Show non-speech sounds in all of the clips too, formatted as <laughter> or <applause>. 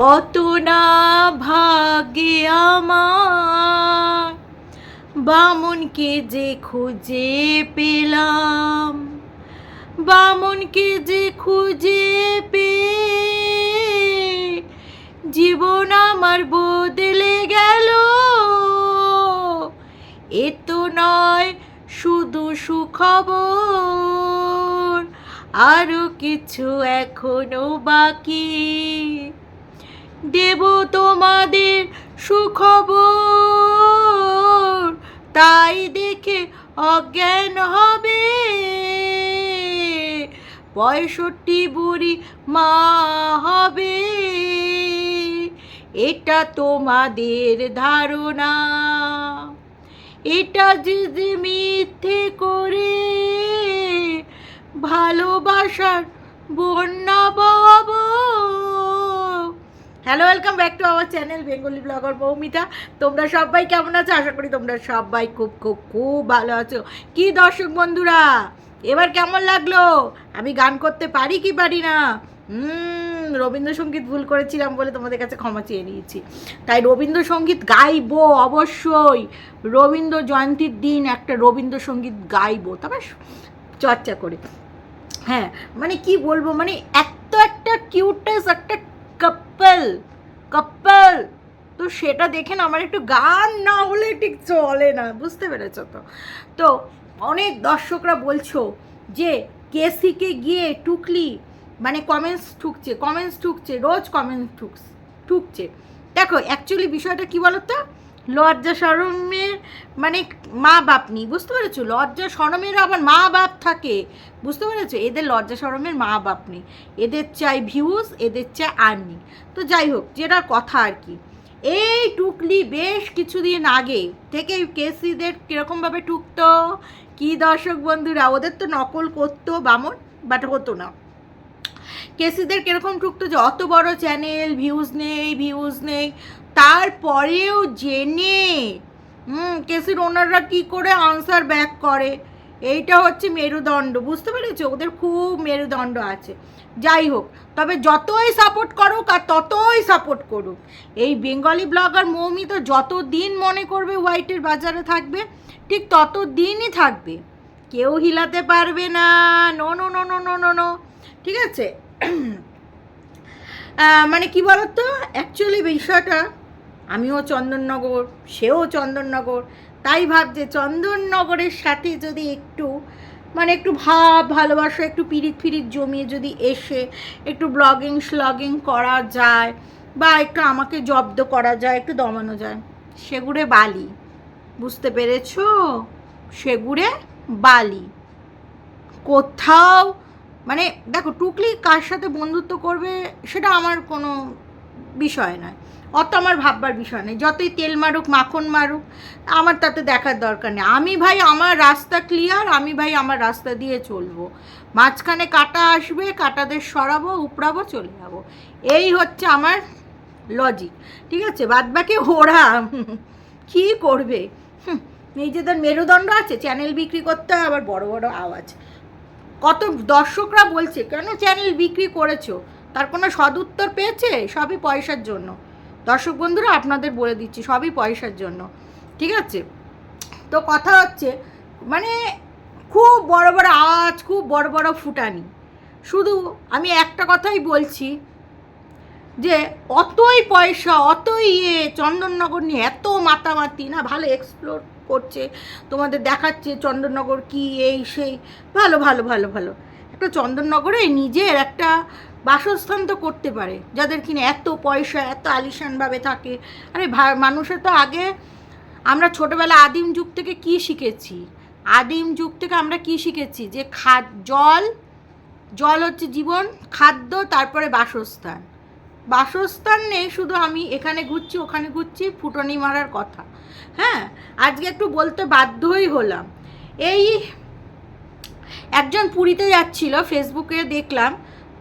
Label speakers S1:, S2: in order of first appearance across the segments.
S1: কত না ভাগ্যে আমার, বামনকে যে খুঁজে পেলাম, বামনকে যে খুঁজে পেয়ে জীবন আমার বদলে গেল। এ তো নয় শুধু সুখবর, আরও কিছু এখনও বাকি। দেব তোমাদের সুখবর। তাই দেখে অজ্ঞান হবে। পঁয়ষট্টি বুড়ি মা হবে। এটা তোমাদের ধারণা। এটা যে যে মিথ্যে করে ভালোবাসার বন্যা বাব hello welcome back to our channel Bengali blogger Moumita তোমরা সবাই কেমন আছো? আশা করি তোমরা সবাই খুব খুব খুব ভালো আছো। কি দর্শক বন্ধুরা, এবার কেমন লাগল? আমি গান করতে পারি কি পারি না? রবীন্দ্রসঙ্গীত ভুল করেছিলাম বলে তোমাদের কাছে ক্ষমা চেয়ে নিয়েছি। তাই রবীন্দ্রসঙ্গীত গাইবো অবশ্যই। রবীন্দ্র জয়ন্তীর দিন একটা রবীন্দ্রসঙ্গীত গাইবো। তবে চর্চা করে। হ্যাঁ মানে কি বলব মানে এত একটা কিউটেস একটা কাপল কপ্পল তো সেটা দেখেন আমার একটু গান না হলে ঠিক চলে না, বুঝতে পেরেছ তো? তো অনেক দর্শকরা বলছো যে কেসিকে গিয়ে টুকলি মানে কমেন্টস ঠুকছে কমেন্টস ঠুকছে, রোজ কমেন্টস ঠুকছে ঠুকছে। দেখো অ্যাকচুয়ালি বিষয়টা কী বলো তো লজ্জা সরমের মানে মা বাপ নেই, বুঝতে পেরেছ? লজ্জা সরমের আবার মা বাপ থাকে, বুঝতে পেরেছ? এদের লজ্জা সরমের মা বাপ নেই। এদের চাই ভিউজ, এদের চাই আর্নিং। তো যাই হোক যেটা কথা আর কি। এই টুকলি বেশ কিছুদিন আগে থেকে কেসিদের কীরকমভাবে টুকতো? কি দর্শক বন্ধুরা, ওদের তো নকল করতো বামন, বাট হতো না। কেসিদের কীরকম টুকতো যে অত বড় চ্যানেল ভিউজ নেই ভিউজ নেই, তারপরেও জেনে, হুম, কেসির ওনাররা কি করে আনসার ব্যাক করে? এইটা হচ্ছে মেরুদণ্ড, বুঝতে পেরেছ? ওদের খুব মেরুদণ্ড আছে। যাই হোক, তবে যতই সাপোর্ট করুক আর ততই সাপোর্ট করুক, এই বেঙ্গলি ব্লগার মৌমি তো যত দিন মনে করবে হোয়াইটের বাজারে থাকবে, ঠিক তত দিনই থাকবে। কেউ হিলাতে পারবে না no no no no no no ঠিক আছে? মানে কি বলতো? অ্যাকচুয়ালি বিষয়টা, আমিও চন্দননগর, সেও চন্দননগর। তাই ভাবছে চন্দননগরের সাথে যদি একটু মানে একটু ভাব, ভালোবাসা, একটু পিরিত ফিরিত জমিয়ে যদি এসে একটু ব্লগিং স্লগিং করা যায় বা একটু আমাকে জব্দ করা যায়, একটু দমানো যায়, সেগুড়ে বালি। বুঝতে পেরেছ? সেগুড়ে বালি। কোথাও মানে দেখো, টুকলি কার সাথে বন্ধুত্ব করবে সেটা আমার কোনো বিষয় নয়। অত আমার ভাববার বিষয় নেই। যতই তেল মারুক, মাখন মারুক, আমার তাতে দেখার দরকার নেই। আমি ভাই, আমার রাস্তা ক্লিয়ার আমি ভাই, আমার রাস্তা দিয়ে চলবো। মাঝখানে কাটা আসবে, কাটাদের সরাবো, উপড়াবো, চলে যাব। এই হচ্ছে আমার লজিক ঠিক আছে? বাদ বাকি ওরা কী করবে? নিজেদের মেরুদণ্ড আছে চ্যানেল বিক্রি করতে হয়, আবার বড় বড় আওয়াজ। কত দর্শকরা বলছে, কেন চ্যানেল বিক্রি করেছ? তার কোনো সদুত্তর পেয়েছে? সবই পয়সার জন্য। দর্শক বন্ধুরা, আপনাদের বলে দিচ্ছি, সবই পয়সার জন্য। ঠিক আছে? তো কথা হচ্ছে মানে খুব বড় বড় আওয়াজ, খুব বড় বড় ফুটানি। শুধু আমি একটা কথাই বলছি, যে অতই পয়সা, অতই ইয়ে চন্দননগর নিয়ে এত মাতামাতি, না ভালো এক্সপ্লোর করছে, তোমাদের দেখাচ্ছে চন্দননগর কি, এই, সেই, ভালো ভালো ভালো ভালো। একটা চন্দননগরে নিজের একটা বাসস্থান তো করতে পারে, যাদের কিনা এত পয়সা, এত আলিশানভাবে থাকে। আরে মানুষের তো আগে আমরা ছোটোবেলা আদিম যুগ থেকে কি শিখেছি? আদিম যুগ থেকে আমরা কি শিখেছি? যে খাদ, জল জল হচ্ছে জীবন, খাদ্য, তারপরে বাসস্থান। বাসস্থান নেই, শুধু আমি এখানে ঘুরছি, ওখানে ঘুরছি, ফুটনি মারার কথা। হ্যাঁ আজকে একটু বলতে বাধ্যই হলাম। এই একজন পুরীতে যাচ্ছিল, ফেসবুকে দেখলাম,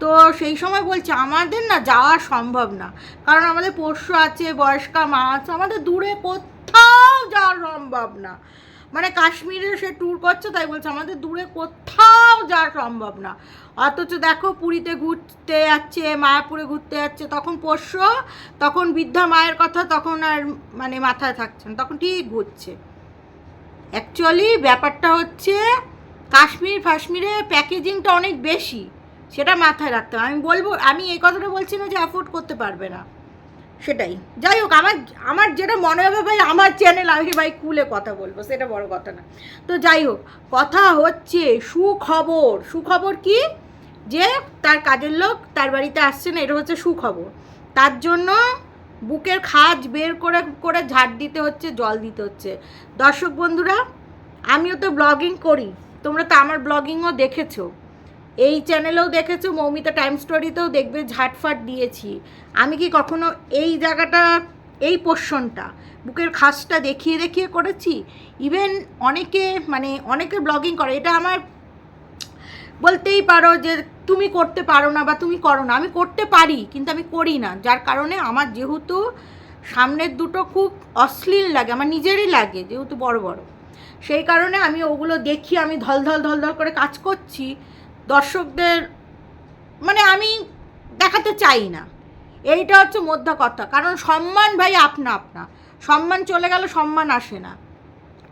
S1: তো সেই সময় বলছে, আমাদের না যাওয়া সম্ভব না। কারণ আমাদের পোষ্য আছে, বয়স্কা মা আছে, আমাদের দূরে কোথাও যাওয়া সম্ভব না। মানে কাশ্মীরে সে ট্যুর করছে, তাই বলছে, আমাদের দূরে কোথাও কোথাও যাওয়া সম্ভব না। অথচ দেখো পুরীতে ঘুরতে যাচ্ছে, মায়াপুরে ঘুরতে যাচ্ছে, তখন পোষ্য, তখন বৃদ্ধা মায়ের কথা তখন আর মানে মাথায় থাকছে না, তখন ঠিক ঘুরছে। অ্যাকচুয়ালি ব্যাপারটা হচ্ছে কাশ্মীর ফাশ্মীরে প্যাকেজিংটা অনেক বেশি, সেটা মাথায় রাখতে হবে। আমি বলব, আমি এই কথাটা বলছি না যে অ্যাফোর্ড করতে পারবে না। সেটাই। যাই হোক, আমার আমার যেটা মনে হবে ভাই, আমার চ্যানেল আমি ভাই খুলে কথা বলব, সেটা বড় কথা না। তো যাই হোক, কথা হচ্ছে সুখবর। সুখবর কি? যে তার কাজের লোক তার বাড়িতে আসছে না, এটা হচ্ছে সুখবর। তার জন্য বুকের খাজ বের করে করে ঝাড় দিতে হচ্ছে, জল দিতে হচ্ছে। দর্শক বন্ধুরা, আমিও তো ব্লগিং করি। তোমরা তো আমার ব্লগিংও দেখেছ। এই চ্যানেলেও দেখেছ, মৌমিতা টাইম স্টোরিতেও দেখবে, ঝাটফাট দিয়েছি। আমি কি কখনো এই জায়গাটা, এই পোর্শনটা বুকের খাসটা দেখিয়ে দেখিয়ে করেছি? ইভেন অনেকে মানে অনেকে ব্লগিং করে, এটা আমার বলতেই পারো যে তুমি করতে পারো না বা তুমি করো না। আমি করতে পারি, কিন্তু আমি করি না। যার কারণে আমার যেহেতু সামনের দুটো খুব অশ্লীল লাগে, আমার নিজেরই লাগে, যেহেতু বড় বড়। সেই কারণে আমি ওগুলো দেখি, আমি ধল ধল ধল ধল করে কাজ করছি। দর্শকদের মানে আমি দেখাতে চাই না। এইটা হচ্ছে মধ্য কথা। কারণ সম্মান ভাই আপনা আপনা। সম্মান চলে গেলে সম্মান আসে না।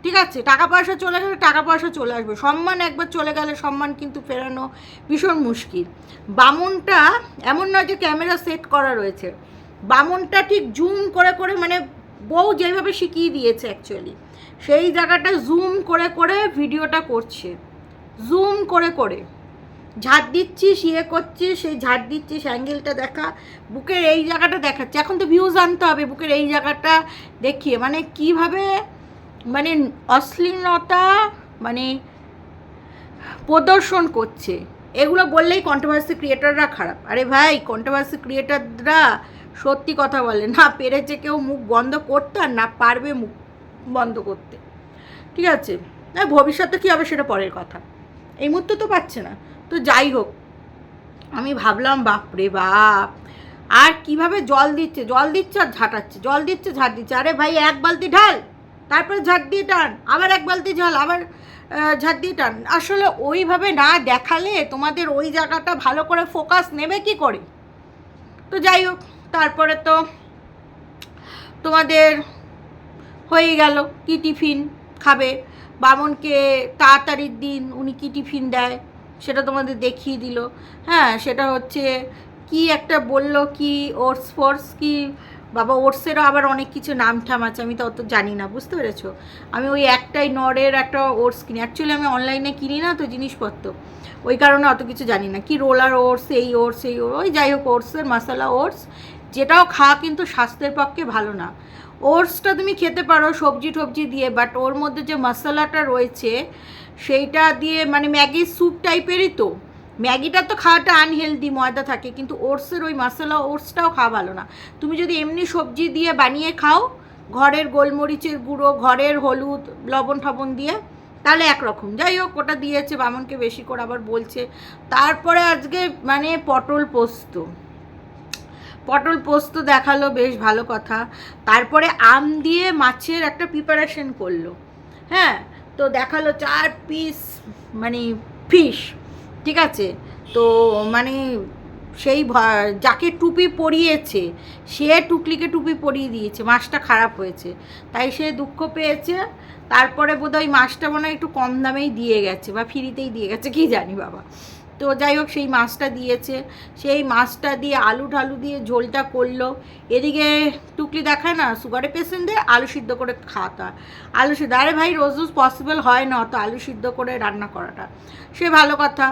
S1: ঠিক আছে? টাকা পয়সা চলে গেলে টাকা পয়সা চলে আসবে। সম্মান একবার চলে গেলে সম্মান কিন্তু ফেরানো ভীষণ মুশকিল। বামনটা এমন নয় যে ক্যামেরা সেট করা রয়েছে। বামনটা ঠিক জুম করে করে মানে বউ যেভাবে শিখিয়ে দিয়েছে অ্যাকচুয়ালি সেই জায়গাটা জুম করে করে ভিডিওটা করছে। জুম করে করে। ঝাড় দিচ্ছিস ইয়ে করছিস, সেই ঝাড় দিচ্ছিস অ্যাঙ্গেলটা দেখা, বুকের এই জায়গাটা দেখাচ্ছে। এখন তো ভিউজ আনতে হবে, বুকের এই জায়গাটা দেখিয়ে। মানে কীভাবে মানে অশ্লীলতা মানে প্রদর্শন করছে। এগুলো বললেই কন্ট্রোভার্সি ক্রিয়েটাররা খারাপ। আরে ভাই কন্ট্রোভার্সি ক্রিয়েটাররা সত্যি কথা বলে না, পেরেছে কেউ মুখ বন্ধ করতে আর না পারবে মুখ বন্ধ করতে। ঠিক আছে? ভবিষ্যতে কী হবে সেটা পরের কথা। এই মুহূর্তে তো পাচ্ছে না। তো যাই হোক, আমি ভাবলাম, বাপরে বাপ, আর কীভাবে জল দিচ্ছে? জল দিচ্ছে আর ঝাঁটাচ্ছে, জল দিচ্ছে, ঝাঁট দিচ্ছে। আরে ভাই, এক বালতি ঢাল, তারপরে ঝাঁট দিয়ে টান, আবার এক বালতি ঝাল, আবার ঝাঁট দিয়ে টান। আসলে ওইভাবে না দেখালে তোমাদের ওই জায়গাটা ভালো করে ফোকাস নেবে কি করে? তো যাই হোক, তারপরে তো তোমাদের হয়ে গেল, কি টিফিন খাবে? বামনকে তাড়াতাড়ির দিন উনি কি টিফিন দেয়? সেটা তোমাদের দেখিয়ে দিল। হ্যাঁ সেটা হচ্ছে কি একটা বলল কি ওটস ফোর্স কি, বাবা ওটসেরও আবার অনেক কিছু নাম ঠাম আছে, আমি তো অত জানি না, বুঝতে পেরেছ? আমি ওই একটাই নরের একটা ওটস কিনি। অ্যাকচুয়ালি আমি অনলাইনে কিনি না তো জিনিসপত্র। ওই কারণে অত কিছু জানি না। কি রোলার ওটস, এই ওটস এই ওই যাই হোক, ওটসের মশলা ওটস, যেটাও খাওয়া কিন্তু স্বাস্থ্যের পক্ষে ভালো না। ওটসটা তুমি খেতে পারো সবজি টবজি দিয়ে বাট ওর মধ্যে যে মশলাটা রয়েছে, সেইটা দিয়ে মানে ম্যাগির স্যুপ টাইপেরই তো। ম্যাগিটা তো খাওয়াটা আনহেলদি ময়দা থাকে, কিন্তু ওটসের ওই মশলা, ওটসটাও খাওয়া ভালো না। তুমি যদি এমনি সবজি দিয়ে বানিয়ে খাও, ঘরের গোলমরিচের গুঁড়ো, ঘরের হলুদ, লবণ টবণ দিয়ে, তাহলে একরকম। যাই হোক, ওটা দিয়েছে, বামনকে বেশি করে আবার বলছে। তারপরে আজকে মানে পটল পোস্ত। পটল পোস্ত দেখাল, বেশ ভালো কথা। তারপরে আম দিয়ে মাছের একটা প্রিপারেশন করল। হ্যাঁ তো দেখাল চার পিস মানে ফিশ ঠিক আছে? তো মানে সেই যাকে টুপি পরিয়েছে, সে টুকলিকে টুপি পরিয়ে দিয়েছে, মাছটা খারাপ হয়েছে। তাই সে দুঃখ পেয়েছে। তারপরে বোধহয় মাছটা মনে হয় একটু কম দামেই দিয়ে গেছে, বা ফ্রিতেই দিয়ে গেছে, কি জানি বাবা। তো যাই হোক, সেই মাছটা দিয়েছে। সেই মাছটা দিয়ে আলু ঢালু দিয়ে ঝোলটা করল। এদিকে টুকলি দেখায় না সুগারের পেশেন্টদের আলু সিদ্ধ করে খাওয়াতে হয়। আলু সিদ্ধ, আরে ভাই, রোজ রোজ পসিবল হয় না অত আলু সিদ্ধ করে রান্না করাটা। সে ভালো কথা।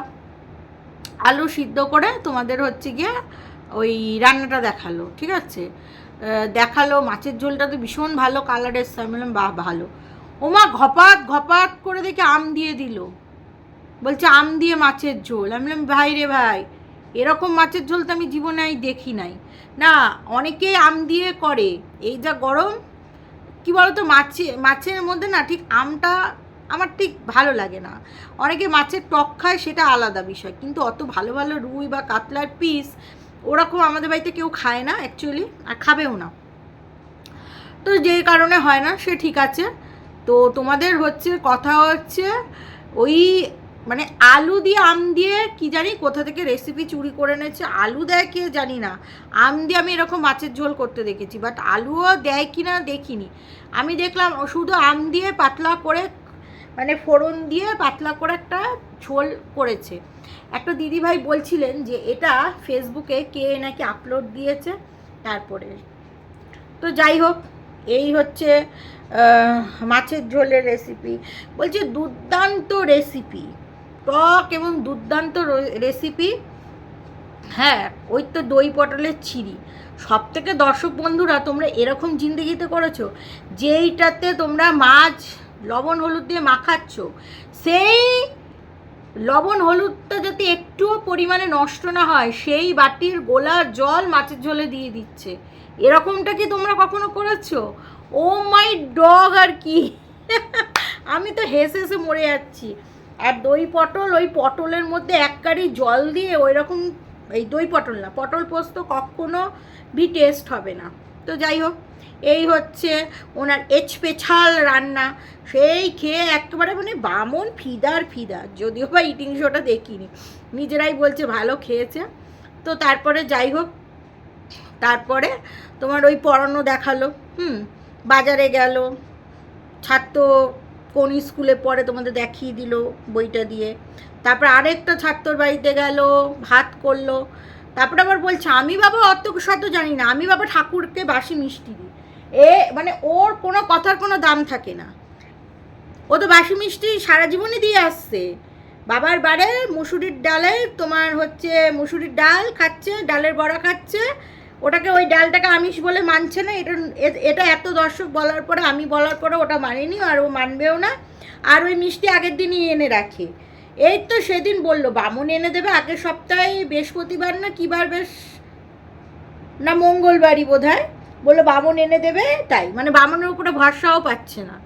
S1: আলু সিদ্ধ করে তোমাদের হচ্ছে গিয়ে ওই রান্নাটা দেখাল, ঠিক আছে? দেখাল, মাছের ঝোলটা তো ভীষণ ভালো কালার এসছে আমি বললাম, বাহ, ভালো। ওমা, ঘপাত ঘপাত করে দেখে আম দিয়ে দিল। বলছে আম দিয়ে মাছের ঝোল। আমি বললাম, ভাই রে ভাই, এরকম মাছের ঝোল তো আমি জীবনে দেখি নাই। না অনেকে আম দিয়ে করে। এই যা গরম, কি বলতো, মাছে, মাছের মধ্যে না ঠিক আমটা আমার ঠিক ভালো লাগে না। অনেকে মাছের টক খায়, সেটা আলাদা বিষয়। কিন্তু অত ভালো ভালো রুই বা কাতলার পিস ওরকম আমাদের বাড়িতে কেউ খায় না অ্যাকচুয়ালি আর খাবেও না। তো যে কারণে হয় না, সে ঠিক আছে। তো তোমাদের হচ্ছে কথা হচ্ছে ওই মানে আলু দিয়ে আম দিয়ে কি জানি কোথা থেকে রেসিপি চুরি করে এনেছে, আলু দেয় কে জানি না। আম দিয়ে আমি এরকম মাছের ঝোল করতে দেখেছি বাট আলুও দেয় কি না দেখিনি। আমি দেখলাম শুধু আম দিয়ে পাতলা করে মানে ফোড়ন দিয়ে পাতলা করে একটা ঝোল করেছে। একটা দিদিভাই বলছিলেন যে এটা ফেসবুকে কে নাকি আপলোড দিয়েছে তারপরে। তো যাই হোক, এই হচ্ছে মাছের ঝোলের রেসিপি বলছে দুর্দান্ত রেসিপি টক এবং দুর্দান্ত রেসিপি হ্যাঁ ওই তো দই পটলের চিড়ি সব থেকে দর্শক বন্ধুরা, তোমরা এরকম জিন্দগিতে করেছ, যেইটাতে তোমরা মাছ, লবণ, হলুদ দিয়ে মাখাচ্ছ, সেই লবণ, হলুদটা যাতে একটুও পরিমাণে নষ্ট না হয়, সেই বাটির গোলার জল মাছের ঝোলে দিয়ে দিচ্ছে। এরকমটা কি তোমরা কখনো করেছ? ও মাই ডগ, আর কি। <laughs> আমি তো হেসে হেসে মরে যাচ্ছি। আর দই পটল, ওই পটলের মধ্যে এক কারি জল দিয়ে ওই রকম এই দই পটল না, পটল পোস্ত কখনো বি টেস্ট হবে না। তো যাই হোক, এই হচ্ছে ওনার এচ পেছাল রান্না। সেই খেয়ে একেবারে মানে বামন ফিদার ফিদা, যদিও বা ইটিং শোটা দেখিনি। নিজেরাই বলছে ভালো খেয়েছে। তো তারপরে যাই হোক, তারপরে তোমার ওই পড়ানো দেখাল, হুম, বাজারে গেল, ছাত্র কোন স্কুলে পড়ে তোমাদের দেখিয়ে দিল বইটা দিয়ে। তারপর আরেকটা ছাত্রর বাড়িতে গেল, ভাত করল। তারপরে আবার বলছে, আমি বাবা অত শত জানি না, আমি বাবা ঠাকুরকে বাসি মিষ্টি দিই। এ মানে ওর কোনো কথার কোনো দাম থাকে না। ও তো বাসি মিষ্টি সারা জীবনই দিয়ে আসছে। বাবার বাড়ে মুসুরির ডালে তোমার হচ্ছে মুসুরির ডাল খাচ্ছে, ডালের বড়া খাচ্ছে ওটাকে ওই ডালটাকে আমিষ বলে মানছে না, এটা এটা এত দর্শক বলার পরে, আমি বলার পরে ওটা মানেনি আর ও মানবেও না। আর ওই মিষ্টি আগের দিনই এনে রাখে। এই তো সেদিন বলল, বামুন এনে দেবে আগের সপ্তাহে, বৃহস্পতিবার না কিবার বেশ, না মঙ্গলবারই বোধ হয় বলল, বামুন এনে দেবে তাই। মানে বামুনের উপরে ভরসাও পাচ্ছে না।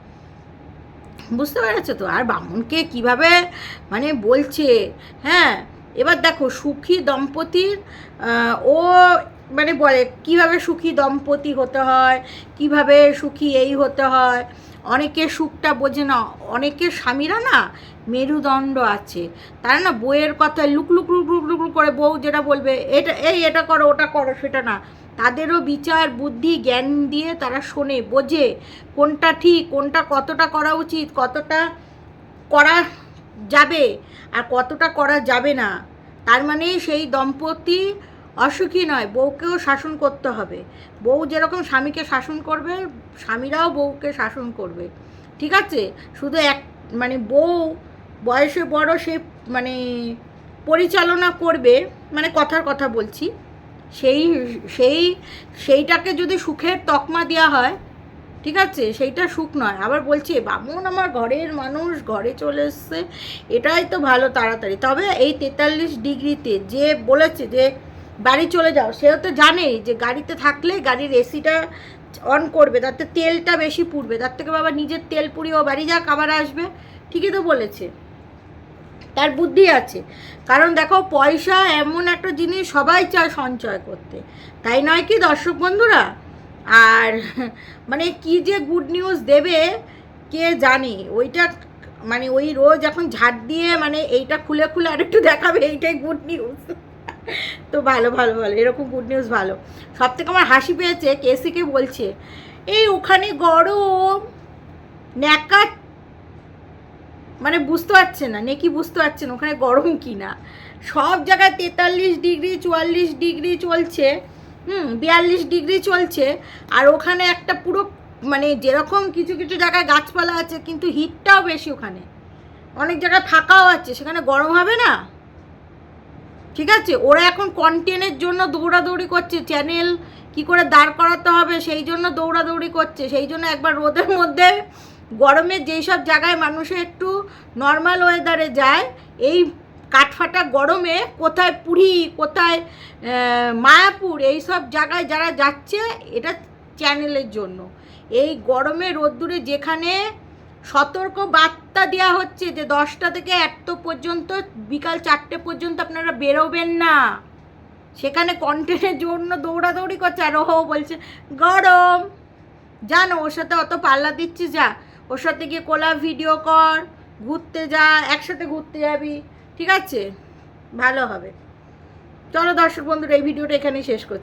S1: বুঝতে পেরেছ তো? আর বামুনকে কীভাবে মানে বলছে হ্যাঁ এবার দেখো সুখী দম্পতির ও মানে বলে, কীভাবে সুখী দম্পতি হতে হয়, কীভাবে সুখী এই হতে হয়। অনেকের সুখটা বোঝে না, অনেকের স্বামীরা না মেরুদণ্ড আছে। তারা না বইয়ের কথায় look look look look look look করে বউ যেটা বলবে, এটা, এই এটা করো, ওটা করো, সেটা না। তাদেরও বিচার, বুদ্ধি, জ্ঞান দিয়ে তারা শোনে, বোঝে কোনটা ঠিক, কোনটা কতটা করা উচিত, কতটা করা যাবে আর কতটা করা যাবে না। তার মানে সেই দম্পতি অসুখী নয়, বউকেও শাসন করতে হবে। বউ যেরকম স্বামীকে শাসন করবে, স্বামীরাও বউকে শাসন করবে। ঠিক আছে? শুধু এক মানে বউ বয়সে বড় সে মানে পরিচালনা করবে মানে কথার কথা বলছি। সেই সেই, সেইটাকে যদি সুখের তকমা দেওয়া হয়, ঠিক আছে? সেইটা সুখ নয়। আবার বলছি, বামুন আমার ঘরের মানুষ, ঘরে চলে এসছে। এটাই তো ভালো তাড়াতাড়ি। তবে এই তেতাল্লিশ ডিগ্রিতে যে বলেছে যে বাড়ি চলে যাও। সেও তো জানে যে গাড়িতে থাকলে গাড়ির এসিটা অন করবে তাতে তেলটা বেশি পুড়বে। তার থেকে বাবা নিজের তেল পুড়িয়ে ও বাড়ি যাক, আবার আসবে। ঠিকই তো বলেছে। তার বুদ্ধি আছে। কারণ দেখো, পয়সা এমন একটা জিনিস সবাই চায় সঞ্চয় করতে। তাই নয় কি, দর্শক বন্ধুরা? আর মানে কি যে গুড নিউজ দেবে, কে জানে? ওইটা মানে ওই রোজ এখন ঝাড় দিয়ে মানে এইটা খুলে খুলে আরেকটু দেখাবে, এইটাই গুড নিউজ তো ভালো ভালো ভালো, এরকম গুড নিউজ ভালো। সব থেকে আমার হাসি পেয়েছে, কেসিকে বলছে, এই ওখানে গরম, ন্যাকা মানে বুঝতে পারছে না, নেকি বুঝতে পারছে না, ওখানে গরম কি না সব জায়গায় তেতাল্লিশ ডিগ্রি, চুয়াল্লিশ ডিগ্রি চলছে, হুম, বিয়াল্লিশ ডিগ্রি চলছে, আর ওখানে একটা পুরো মানে যেরকম কিছু কিছু জায়গায় গাছপালা আছে, কিন্তু হিটটাও বেশি ওখানে। অনেক জায়গায় ফাঁকাও আছে, সেখানে গরম হবে না? ঠিক আছে? ওরা এখন কন্টেন্টের জন্য দৌড়াদৌড়ি করছে। চ্যানেল কি করে দাঁড় করাতে হবে? সেই জন্য দৌড়াদৌড়ি করছে। সেই জন্য একবার রোদের মধ্যে গরমের যেই সব জায়গায় মানুষে একটু নর্মাল ওয়েদারে যায়, এই কাঠফাটা গরমে কোথায় পুরী, কোথায় মায়াপুর এই সব জায়গায় যারা যাচ্ছে, এটা চ্যানেলের জন্য। এই গরমে রোদ্দুরে যেখানে সতর্ক বার্তা দেওয়া হচ্ছে যে দশটা থেকে এত পর্যন্ত, বিকাল চারটে পর্যন্ত আপনারা বেরোবেন না। সেখানে কন্টেন্টের জন্য দৌড়াদৌড়ি করছে। আর ও বলছে, গরম! জানো, ওর সাথে অত পাল্লা দিচ্ছি যা। ওর সাথে গিয়ে কোলা ভিডিও কর, ঘুরতে যা, একসাথে ঘুরতে যাবি। ঠিক আছে? ভালো হবে। চলো দর্শক বন্ধুরা, এই ভিডিওটা এখানেই শেষ করছি।